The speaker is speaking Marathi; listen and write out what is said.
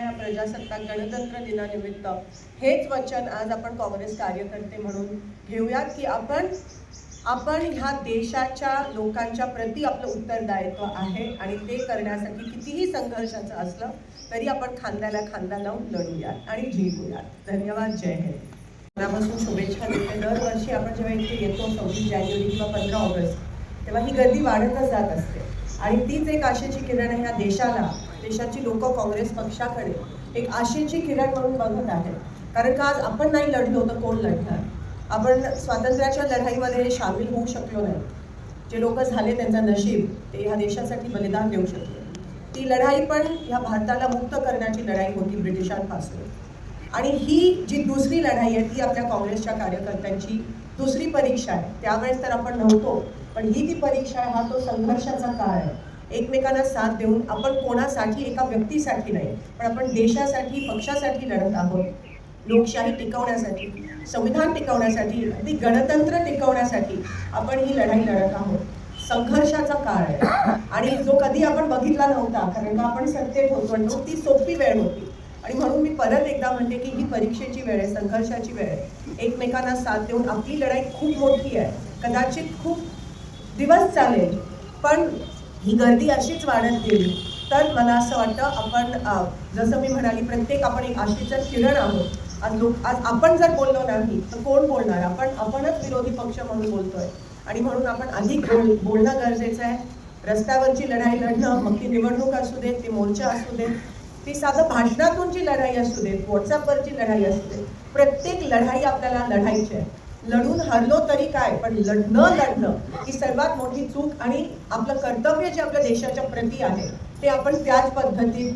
या प्रजासत्ताक गणतंत्र दिनानिमित्त हेच वचन आज आपण काँग्रेस कार्यकर्ते म्हणून घेऊयात की आपण आपण ह्या देशाच्या लोकांच्या प्रती आपलं उत्तरदायित्व आहे आणि ते करण्यासाठी कितीही संघर्षाचं असलं तरी आपण खांद्याला खांदा लावून लढूयात आणि जिंकूयात. धन्यवाद जय हिंद. मनापासून शुभेच्छा देते. दरवर्षी आपण जेव्हा इथे येतो सव्वीस जानेवारी किंवा पंधरा ऑगस्ट तेव्हा ही गर्दी वाढतच जात असते. आणि तीच एक आशेची किरण ह्या देशाला देशाची लोक काँग्रेस पक्षाकडे एक आशेची किरण म्हणून बघत आहेत. कारण का आज आपण नाही लढलो तर कोण लढणार? आपण स्वातंत्र्याच्या लढाईमध्ये सामील होऊ शकलो नाही. जे लोक झाले त्यांचं नशीब ते ह्या देशासाठी बलिदान देऊ शकले. ती लढाई पण ह्या भारताला मुक्त करण्याची लढाई होती ब्रिटिशांपासून. आणि ही जी दुसरी लढाई आहे ती आपल्या काँग्रेसच्या कार्यकर्त्यांची दुसरी परीक्षा आहे. त्यावेळेस तर आपण नव्हतो पण ही ती परीक्षा आहे हा तो संघर्षाचा काळ आहे. एकमेकांना साथ देऊन आपण कोणासाठी एका व्यक्तीसाठी नाही पण आपण देशासाठी पक्षासाठी लढत आहोत. लोकशाही टिकवण्यासाठी संविधान टिकवण्यासाठी अगदी गणतंत्र टिकवण्यासाठी आपण ही लढाई लढत आहोत. संघर्षाचा काळ आहे. आणि जो कधी आपण बघितला नव्हता कारण का आपण सत्तेत होतो आणि ती सोपी वेळ होती आणि म्हणून मी परत एकदा म्हणते की ही परीक्षेची वेळ आहे संघर्षाची वेळ आहे. एकमेकांना साथ देऊन आपली लढाई खूप मोठी आहे. कदाचित खूप दिवस चालेल पण ही गर्दी अशीच वाढत गेली. तर मला असं वाटतं आपण जसं मी म्हणाली प्रत्येक आपण एक आशेचं किरण आहोत. आज लोक आज आपण जर बोललो नाही तर कोण बोलणार? आपण आपणच विरोधी पक्ष म्हणून बोलतोय. आणि म्हणून आपण अधिक बोल बोलणं गरजेचं आहे. रस्त्यावरची लढाई लढणं मग ती निवडणूक असू देत ती मोर्चा असू देत ती साधं भाषणातून जी लढाई असू देत व्हॉट्सअपवरची लढाई असू देत. प्रत्येक लढाई आपल्याला लढायची आहे. लढून हरलो तरी काय? पण लढ न लढणं ही सर्वात मोठी चूक आणि आपलं कर्तव्य जे आपल्या देशाच्या प्रती आहे ते आपण त्याच पद्धतीत